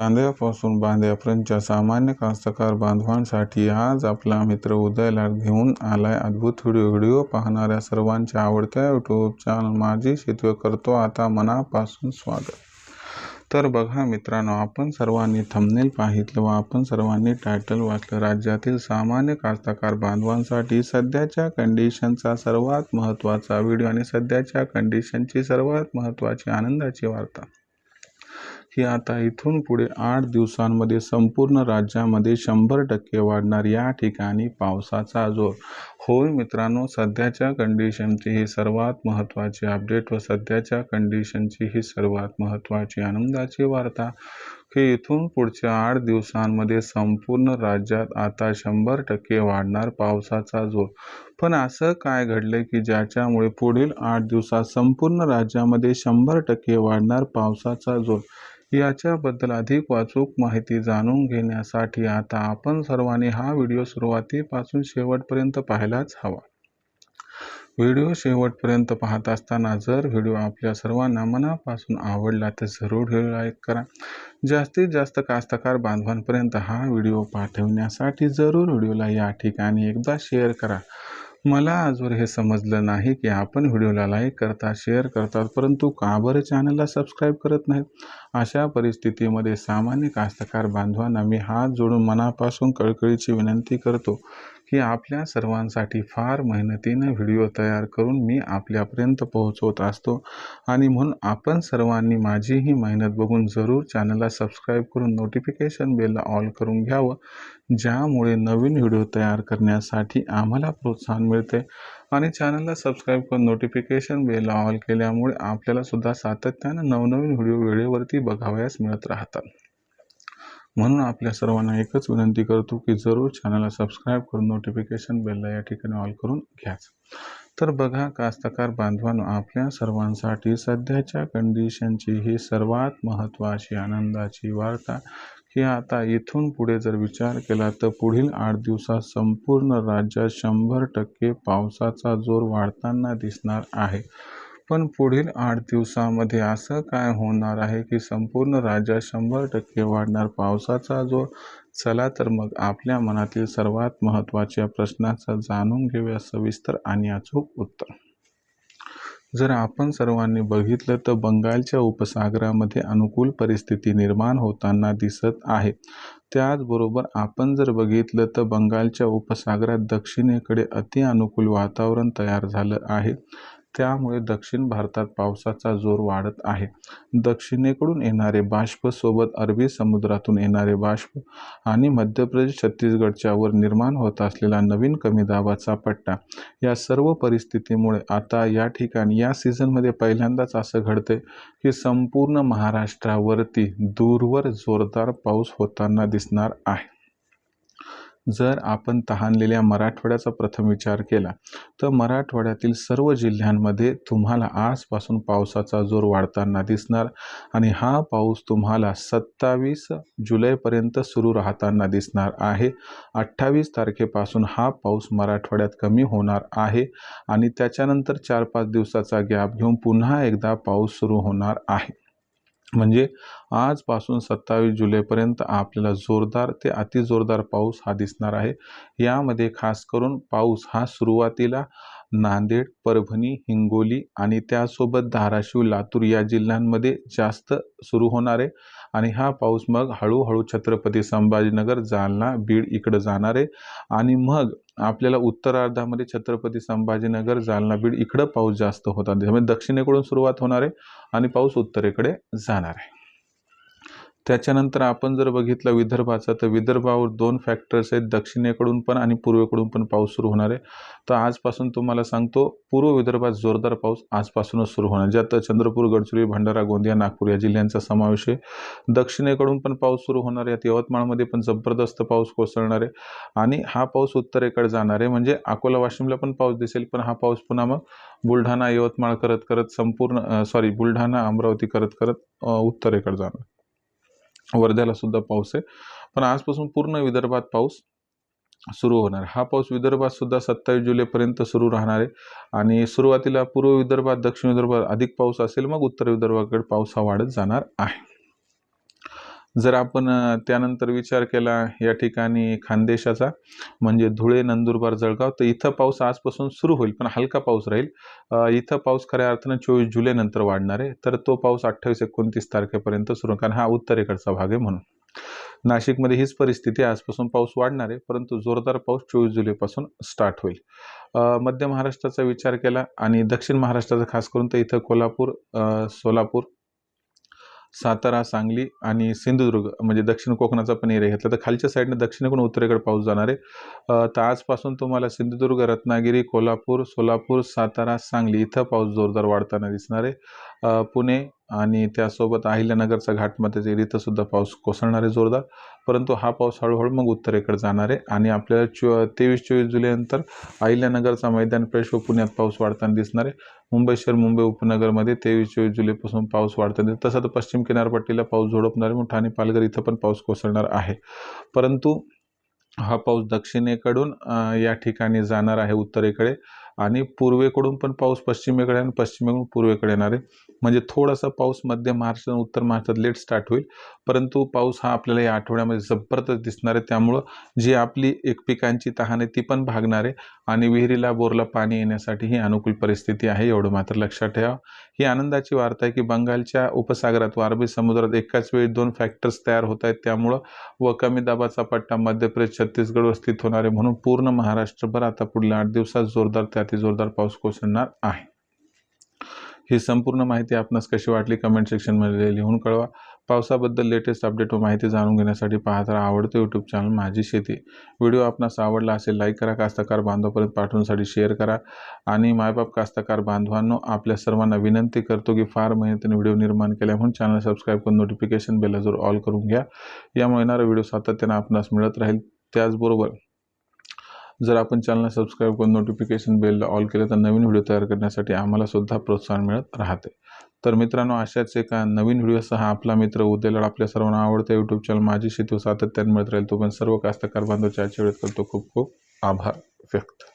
कांद्यापासून बांध्यापर्यंतच्या सामान्य कास्तकार बांधवांसाठी आज आपला मित्र उदयला घेऊन आलाय. अद्भुत व्हिडिओ व्हिडिओ पाहणाऱ्या सर्वांच्या आवडत्या यूट्यूब चॅनल माझी शेती करतो आता मनापासून स्वागत. तर बघा मित्रांनो आपण सर्वांनी थंबनेल पाहितलं व आपण सर्वांनी टायटल वाचलं. राज्यातील सामान्य कास्तकार बांधवांसाठी सध्याच्या कंडिशनचा सर्वात महत्त्वाचा व्हिडिओ आणि सध्याच्या कंडिशनची सर्वात महत्त्वाची आनंदाची वार्ता. ही आता इथून पुढे आठ दिवसांमध्ये संपूर्ण राज्यामध्ये शंभर टक्के वाढणार या ठिकाणी पावसाचा जोर. होय मित्रांनो सध्याच्या कंडिशनची ही सर्वात महत्त्वाची अपडेट व सध्याच्या कंडिशनची ही सर्वात महत्त्वाची आनंदाची वार्ता. की इथून पुढच्या आठ दिवसांमध्ये संपूर्ण राज्यात आता शंभर टक्के वाढणार पावसाचा जोर. पण असं काय घडले की ज्याच्यामुळे पुढील आठ दिवसात संपूर्ण राज्यामध्ये शंभर टक्के वाढणार पावसाचा जोर? याच्याबद्दल अधिक वाचूक माहिती जाणून घेण्यासाठी आता आपण सर्वांनी हा व्हिडिओ सुरुवातीपासून शेवटपर्यंत पाहायलाच हवा. व्हिडिओ शेवटपर्यंत पाहत असताना जर व्हिडिओ आपल्या सर्वांना मनापासून आवडला तर जरूर व्हिडिओ लाईक करा. जास्तीत जास्त कास्तकार बांधवांपर्यंत हा व्हिडिओ पाठवण्यासाठी जरूर व्हिडिओला या ठिकाणी एकदा शेअर करा. मला आजवर हे समजलं नाही की आपण व्हिडिओला लाईक करता शेअर करतात परंतु का बरं चॅनलला सबस्क्राईब करत नाहीत? अशा परिस्थितीमध्ये सामान्य कास्तकार बांधवांना मी हात जोडून मनापासून कळकळीची विनंती करतो की आपल्या सर्वांसाठी फार मेहनतीनं व्हिडिओ तयार करून मी आपल्यापर्यंत पोहोचवत असतो. आणि म्हणून आपण सर्वांनी माझी ही मेहनत बघून जरूर चॅनलला सबस्क्राईब करून नोटिफिकेशन बेलला ऑल करून घ्यावं. ज्यामुळे नवीन व्हिडिओ तयार करण्यासाठी आम्हाला प्रोत्साहन मिळते. आणि चॅनलला सबस्क्राईब करून नोटिफिकेशन बेलला ऑल केल्यामुळे आपल्याला सुद्धा सातत्यानं नवनवीन व्हिडिओ वेळेवरती बघावयास मिळत राहतात. म्हणून आपल्या सर्वांना एकच विनंती करतो की जरूर चॅनलला सबस्क्राईब करून नोटिफिकेशन बेलला या ठिकाणी ऑल करून घ्याच. तर बघा कास्तकार बांधवांनो आपल्या सर्वांसाठी सध्याच्या कंडिशनची ही सर्वात महत्त्वाची आनंदाची वार्ता की आता इथून पुढे जर विचार केला तर पुढील आठ दिवसात संपूर्ण राज्यात शंभर टक्के पावसाचा जोर वाढताना दिसणार आहे. पण पुढील आठ दिवसामध्ये असं काय होणार आहे की संपूर्ण राज्यात शंभर टक्के वाढणार? पावसाचा जोर चला तर मग आपल्या मनातील सर्वात महत्त्वाच्या प्रश्नाचं जाणून घेऊया सविस्तर आणि अचूक उत्तर. जर आपण सर्वांनी बघितलं तर बंगालच्या उपसागरामध्ये अनुकूल परिस्थिती निर्माण होताना दिसत आहे. त्याचबरोबर आपण जर बघितलं तर बंगालच्या उपसागरात दक्षिणेकडे अति अनुकूल वातावरण तयार झालं आहे. त्यामुळे दक्षिण भारतात पावसाचा जोर वाढत आहे. दक्षिणेकडून येणारे बाष्प सोबत अरबी समुद्रातून येणारे बाष्प आणि मध्य प्रदेश छत्तीसगडच्यावर निर्माण होत असलेला नवीन कमी दाबाचा पट्टा या सर्व परिस्थितीमुळे आता या ठिकाणी या सीझनमध्ये पहिल्यांदाच असं घडतंय की संपूर्ण महाराष्ट्रावरती दूरवर जोरदार पाऊस होताना दिसणार आहे. जर आपण तहानलेल्या मराठवाड्याचा प्रथम विचार केला तर मराठवाड्यातील सर्व जिल्ह्यांमध्ये तुम्हाला आजपासून पावसाचा जोर वाढताना दिसणार आणि हा पाऊस तुम्हाला सत्तावीस जुलैपर्यंत सुरू राहताना दिसणार आहे. अठ्ठावीस तारखेपासून हा पाऊस मराठवाड्यात कमी होणार आहे आणि त्याच्यानंतर चार पाच दिवसाचा गॅप घेऊन पुन्हा एकदा पाऊस सुरू होणार आहे. म्हणजे आजपासून सत्तावीस जुलैपर्यंत आपल्याला जोरदार ते अतिजोरदार पाऊस हा दिसणार आहे. यामध्ये खास करून पाऊस हा सुरुवातीला नांदेड परभणी हिंगोली आणि त्यासोबत धाराशिव लातूर या जिल्ह्यांमध्ये जास्त सुरू होणार आहे. आणि हा पाऊस मग हळूहळू छत्रपती संभाजीनगर जालना बीड इकडं जाणार आहे. आणि मग आपल्याला उत्तरार्धामध्ये छत्रपती संभाजीनगर जालना बीड इकडं पाऊस जास्त होता त्यामुळे दक्षिणेकडून सुरुवात होणार आहे आणि पाऊस उत्तरेकडे जाणार आहे. त्याच्यानंतर आपण जर बघितलं विदर्भाचा तर विदर्भावर दोन फॅक्टर्स आहेत दक्षिणेकडून पण आणि पूर्वेकडून पण पाऊस सुरू होणार आहे. तर आजपासून तुम्हाला सांगतो पूर्व विदर्भात जोरदार पाऊस आजपासूनच सुरू होणार. ज्यात चंद्रपूर गडचिरोली भंडारा गोंदिया नागपूर या जिल्ह्यांचा समावेश आहे. दक्षिणेकडून पण पाऊस सुरू होणार आहे. यवतमाळमध्ये पण जबरदस्त पाऊस कोसळणार आहे. आणि हा पाऊस उत्तरेकडे जाणार आहे. म्हणजे अकोला वाशिमला पण पाऊस दिसेल पण हा पाऊस पुन्हा मग बुलढाणा यवतमाळ करत करत संपूर्ण सॉरी बुलढाणा अमरावती करत करत उत्तरेकडे जाणार वर्ध्याला सुद्धा पाऊस आहे. पण आजपासून पूर्ण विदर्भात पाऊस सुरू होणार. हा पाऊस विदर्भात सुद्धा सत्तावीस जुलैपर्यंत सुरू राहणार आहे. आणि सुरुवातीला पूर्व विदर्भात दक्षिण विदर्भात अधिक पाऊस असेल मग उत्तर विदर्भाकडे पाऊस हा वाढत जाणार आहे. जर आपण त्यानंतर विचार केला या ठिकाणी खानदेशाचा म्हणजे धुळे नंदुरबार जळगाव तर इथं पाऊस आजपासून सुरू होईल पण हलका पाऊस राहील. इथं पाऊस खऱ्या अर्थानं चोवीस जुलैनंतर वाढणार आहे तर तो पाऊस अठ्ठावीस एकोणतीस तारखेपर्यंत सुरू कारण हा उत्तरेकडचा भाग आहे म्हणून. नाशिकमध्ये हीच परिस्थिती आजपासून पाऊस वाढणार आहे परंतु जोरदार पाऊस चोवीस जुलैपासून स्टार्ट होईल. मध्य महाराष्ट्राचा विचार केला आणि दक्षिण महाराष्ट्राचा खास करून तर इथं कोल्हापूर सोलापूर सातारा सांगली आणि सिंधुदुर्ग म्हणजे दक्षिण कोकणाचा पण एरिया घेतला. तर खालच्या साईडने दक्षिणेकडून उत्तरेकडे पाऊस जाणार आहे. तर आजपासून तुम्हाला सिंधुदुर्ग रत्नागिरी कोल्हापूर सोलापूर सातारा सांगली इथं पाऊस जोरदार वाढताना दिसणार आहे. पुणे आणि त्यासोबत अहिल्यानगरचा घाटमध्ये इथं सुद्धा पाऊस कोसळणार आहे जोरदार परंतु हा पाऊस हळूहळू मग उत्तरेकडे जाणार आहे आणि आपल्याला चो तेवीस चोवीस जुलैनंतर अहिल्यानगरचा मैदान प्रदेश व पुण्यात पाऊस वाढताना दिसणार. आहे मुंबई शहर मुंबई उपनगरमध्ये तेवीस चोवीस जुलैपासून पाऊस वाढताना दिसतो तसं तर पश्चिम किनारपट्टीला पाऊस झोडपणार आहे मग ठाणे पालघर इथं पण पाऊस कोसळणार आहे. परंतु हा पाऊस दक्षिणेकडून या ठिकाणी जाणार आहे उत्तरेकडे. आणि पूर्वेकडून पण पाऊस पश्चिमेकडे आणि पश्चिमेकडून पूर्वेकडे येणार आहे. म्हणजे थोडासा पाऊस मध्य महाराष्ट्र आणि उत्तर महाराष्ट्रात लेट स्टार्ट होईल. परंतु पाऊस हा आपल्याला या आठवड्यामध्ये जबरदस्त दिसणार आहे. त्यामुळं जी आपली एक पिकांची तहान आहे ती पण भागणार आहे. आणि विहिरीला बोरला पाणी येण्यासाठी ही अनुकूल परिस्थिती आहे एवढं मात्र लक्षात ठेवा. ही आनंदाची वार्ता आहे की बंगालच्या उपसागरात व अरबी समुद्रात एकाच वेळी दोन फॅक्टर्स तयार होत आहेत. त्यामुळं व कमी दाबाचा पट्टा मध्य प्रदेश छत्तीसगडवर स्थित होणार आहे. म्हणून पूर्ण महाराष्ट्रभर आता पुढल्या आठ दिवसात जोरदार ते जोरदार पाऊस कोसळणार आहे. ही संपूर्ण माहिती आपणास कशी वाटली कमेंट सेक्शनमध्ये लिहून कळवा. पावसाबद्दल लेटेस्ट अपडेट व माहिती जाणून घेण्यासाठी पाहत राहा आवडतो यूट्यूब चॅनल माझी शेती. व्हिडिओ आपणास आवडला असेल लाईक करा. कास्तकार बांधवापर्यंत पाठवण्यासाठी शेअर करा. आणि मायबाप कास्तकार बांधवांनो आपल्या सर्वांना विनंती करतो की फार मेहनतीने व्हिडिओ निर्माण केल्या म्हणून चॅनल सबस्क्राईब करून नोटिफिकेशन बेल ऑल करून घ्या. यामुळे येणारा व्हिडिओ सातत्याने आपणास मिळत राहील. त्याचबरोबर जर आपण चॅनलला सबस्क्राईब करून नोटिफिकेशन बेलला ऑल केलं तर नवीन व्हिडिओ तयार करण्यासाठी आम्हाला सुद्धा प्रोत्साहन मिळत राहते. तर मित्रांनो अशाच एका नवीन व्हिडिओसह आपला मित्र उद्याला आपल्या सर्वांना आवडतं यूट्यूब चॅनल माझी शेती सातत्याने मिळत राहील. तो पण सर्व कास्तकार बांधव आजच्या वेळेत करतो खूप खूप आभार व्यक्त.